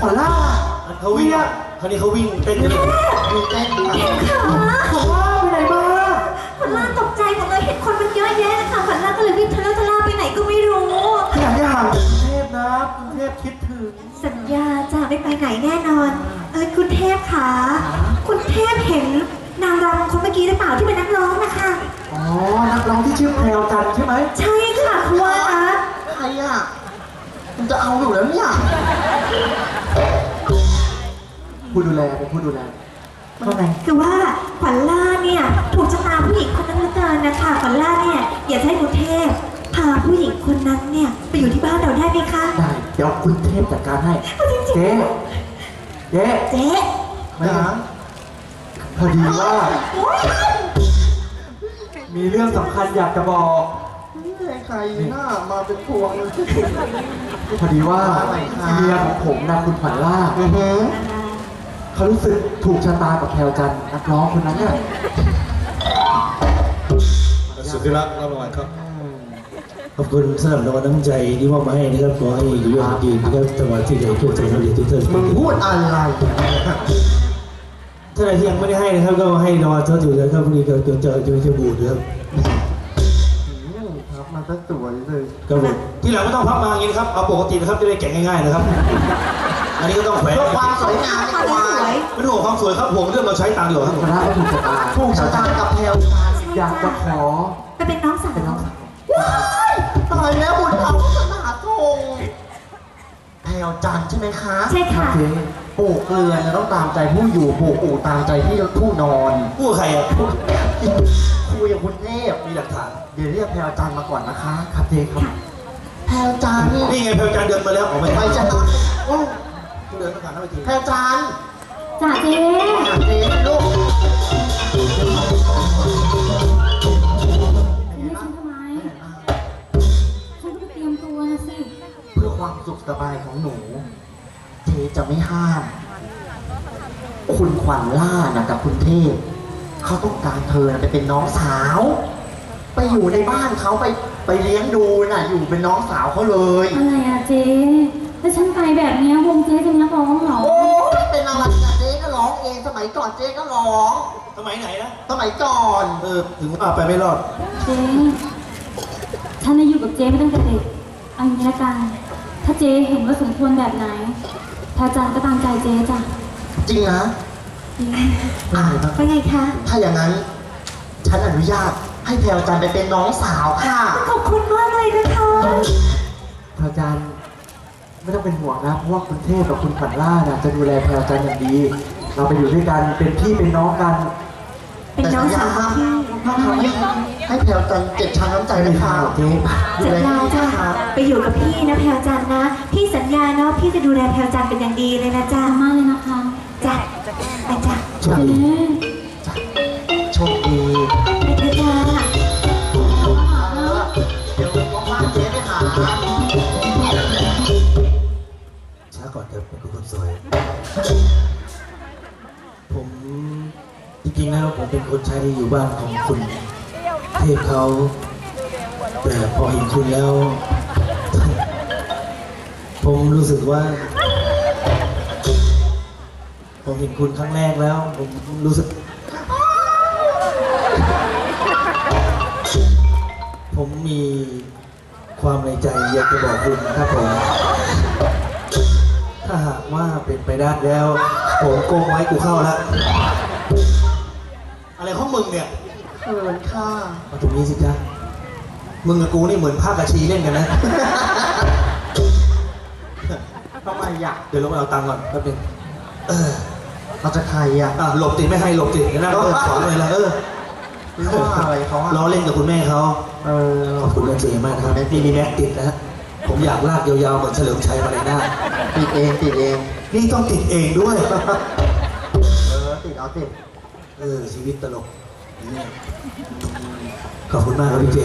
เขาวิ่งคราวนี้เขาวิ่งเต้นกันเลยมีเต้นค่ะขวัญล่าไปไหนมาขวัญล่าตกใจหมดเลยเห็นคนมันเยอะแยะค่ะขวัญล่าก็เลยวิ่งทะเลาะทะลาไปไหนก็ไม่รู้อยากจะห่างจากกรุงเทพนะกรุงเทพคิดถึงสัญญาจะไม่ไปไหนแน่นอน เออคุณเทพคะคุณเทพเห็นนางรำคนเมื่อกี้หรือเปล่าที่เป็นนักร้องนะคะอ๋อนักร้องที่ชื่อแพรวจันทร์ใช่ไหมใช่ค่ะคุณว่านะใครอะมัน จะเอาอยู่แล้วเนี่ยผู้ดูแลเป็นผู้ดูแลว่าไงคือว่าขวัญล่าเนี่ยถูกชะตาผู้หญิงคนนั้นเหลือเกินนะคะขวัญล่าเนี่ยอยากจะให้คุณเทพพาผู้หญิงคนนั้นเนี่ยไปอยู่ที่บ้านเราได้ไหมคะได้เดี๋ยวคุณเทพจัดการให้จริงเจ๊เจ๊ๆเจ๊ไม่นะพอดีว่า มีเรื่องสำคัญอยากจะบอกไม่ ใช่ใครหน้ามาเป็นพวงเลยพอดีว่าอะไรครับเมียของผมนะคุณขวัญล่าอือหือเขารู้สึกถูกชะตากับแพรวจันทร์นักร้องคนนั้นน่ะสุดที่รักรับรางวัลครับขอบคุณสำหรับรางวัลน้ำใจที่มอบมาให้นะครับขอให้อยู่ยอดดีนะครับจังหวัดที่ใหญ่ทั่วไทยทุกท่านมึงพูดอะไรท่านใดที่ยังไม่ได้ให้นะครับก็ให้รางวัลเท่าถือนะครับพรุ่งนี้ก็จะเจอจะจะบูดนะครับอื มครับมันก็สวยเลยครับผมที่หลังไม่ต้องพับมาอย่างนี้นะครับเอาปกตินะครับจะได้แกะง่ายๆนะครับ อันนี้ก็ต้องแขวนเพื่อความสวยงามในความควาสวยยไม่ต้องห่วงความสวยครับผมเรื่องเราใช้ตังค์อยู่ครับผมคณะก็ถูกชะตาถูกชะตากับแพลวตาอยากจะขอไปเป็นน้องสาวเป็นน้องสาวว้ายตายแล้วบุญเขาขนาดทงแพลวจันทร์ใช่ไหมคะใช่ค่ะเจ๊ปลูกเกลือเนี่ยต้องตามใจผู้อยู่ปลูกอู่ตามใจที่ผู้นอนพูดใครอะ คุยกับคุณเทพมีหลักฐานเดี๋ยวเรียกแพลวจันทร์มาก่อนนะคะครับเจ๊ครับ แพลวจันทร์นี่ไงเพลจานเดินมาแล้วออกไปไปจะนอนโอ้เดินมาผ่านหน้าไปทีแพลวจันทร์จ่าเจ๊หาเจ๊ลูกเรียกฉันทำไมฉันก็ไปเตรียมตัวนะสิ เพื่อความสุขสบายของหนูเจ๊จะไม่ห้าม คุณขวัญล่านะกับคุณเทพ เขาต้องการเธอนะไปเป็นน้องสาว ไปอยู่ในบ้านเขาไปไปเลี้ยงดูน่ะ อยู่เป็นน้องสาวเขาเลย อะไรอะเจ๊แล้วฉันไปแบบเนี้ยวงเจ๊จะมีนักร้องเหรอ โอ้ยเป็นอะไรนะเจ๊ก็ร้องเองสมัยก่อนเจ๊ก็ร้อง สมัยไหนนะสมัยก่อนเออถึงว่าไปไม่รอด เจ๊ฉันน่ะอยู่กับเจ๊มาตั้งแต่เด็กเอาอย่างนี้ละกัน ถ้าเจ๊เห็นว่าสมควรแบบไหนพระอาจารย์ก็ตามใจเจ๊จ้ะ จริงนะ อ่าว่าไงคะถ้าอย่างนั้น ฉันอนุญาตให้แพลวจันทร์ไปเป็นน้องสาวค่ะขอบคุณมากเลยนะคะพระอาจารย์ไม่ต้องเป็นห่วงนะเพราะว่าคุณเทพกับคุณขวัญล่านะจะดูแลแพรวจันทร์อย่างดี เราไปอยู่ด้วยกันเป็นพี่เป็นน้องกันเป็นน้องสาวของพี่ห้ามทำให้ให้แพลวจันทร์เจ็บช้ำน้ำใจไม่นะมีคะข่าวเจ๊ดูสัญแลญาให้ดีจ้ะนะคะไปอยู่กับพี่นะแพลวจันทร์นะ พี่สัญญาเนาะพี่จะดูแลแพลวจันทร์เป็นอย่างดีเลยนะจ๊ะขอบคุณมากเลยนะคะจ้ะไป จ้ะจ้ะโชคดีไปเถอะค่ะเดี๋ยวว่างๆเจ๊ไปหาช้าก่อนเถอะเป็นคนสวย ผมจริงๆแล้วผมเป็นคนใช้อยู่บ้านของคุณเทพเขา แต่พอเห็นคุณแล้ว ผมรู้สึกว่า เห็นคุณครั้งแรกแล้ว ผมรู้สึก ผมมีความในใจอยากจะบอกคุณครับผม ถ้าหากว่าเป็นไปได้แล้ว ผมโกงไว้กูเข้าแล้วอะไรของมึงเนี่ยเขินค่ะมาตรงนี้สิจ๊ะมึงกับกูนี่เหมือนภาคกระชีเล่นกันนะทำไมอยากเดี๋ยวลงไปเอาตังค์ก่อนแป๊บนึงเออ เราจะใครอะอะหลบติไม่ให้หลบติเดี๋ยวหน้าก็สอนเลยละเออหรือว่าอะไรเขาอะล้อเล่นกับคุณแม่เขาเออขอบคุณอาเจมากนะครับนี่มีแม็กติดนะฮะผมอยากลากยาวๆเหมือนเฉลิมชัยมาเลยหน้าติดเองติดเองนี่ต้องติดเองด้วย เออติดเอาติดเออชีวิตตลกเนี่ยขอบคุณมากครับพี่เจ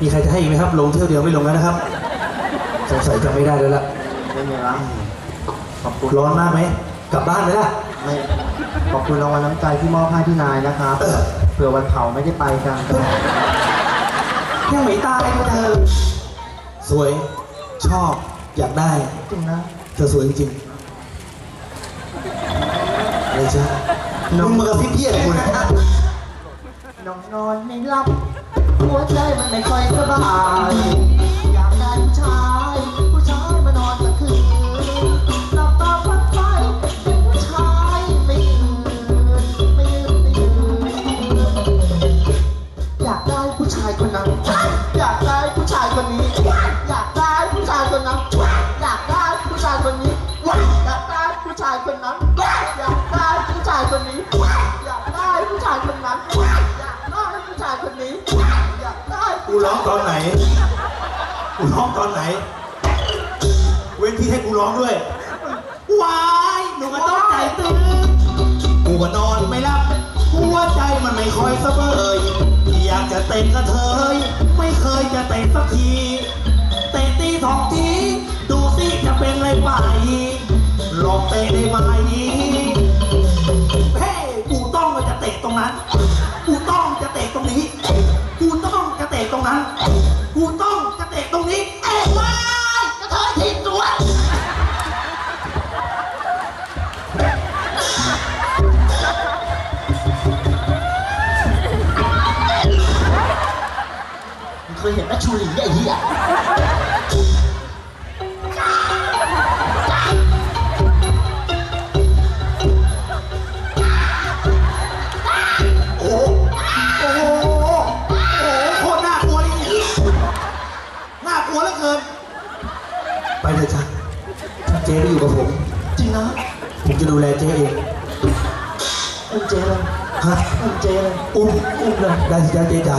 มีใครจะให้อีกไหมครับ ลงเที่ยวเดียวไม่ลงแล้วนะครับสงสัยจะไม่ได้แล้วล่ะไม่มีละขอบคุณร้อนมากไหม กลับบ้านไหมล่ะ ไม่ขอบคุณรางวัลน้ำใจที่มอบให้ที่นายนะครับเผื่อวันเผาไม่ได้ไปกันยังไม่ตายก็เธอสวย ชอบ อยากได้ จริงนะเธอสวยจริงอะไรจ๊ะมึงมากระซิบเพี้ยอะไรกูเนี่ยน้องนอนไม่หลับ หัวใจมันไม่ค่อยสบาย คนนั้น อยากได้ผู้ชายคนนี้ อยากได้ผู้ชายคนนั้น อยากได้ผู้ชายคนนี้ อยากได้ผู้ชายคนนั้น อยากได้ผู้ชายคนนี้ อยากได้ผู้ชายคนนั้น อยากได้ผู้ชายคนนี้ อยากได้กูร้องตอนไหน กูร้องตอนไหน เว้นที่ให้กูร้องด้วยวายหนูก็ต้องใจตื้นกูก็นอนไม่หลับหัวใจมันไม่ค่อยสบายอยาก จะเต้นกระเทยไม่เคยจะเต้นสักทีเตะตีสองทีดูสิจะเป็นไรไปลองเตะได้ไหมเฮ้กูต้องจะเตะตรงนั้นกูต้องจะเตะตรงนี้ เคยเห็นแม่ชูหลีไอ้เหี้ยโอ้โหโอ้โหโอ้โหโคตรน่ากลัวเลยอีน่ากลัวเหลือเกิน ไปเถอะจ้ะเจ๊ไปอยู่กับผม จริงนะผมจะดูแลเจ๊เองอุ้มเจเลยฮะอุ้มเจเลยอุ้มอุ้มเลยได้สิจ้าเจ๊จ๋า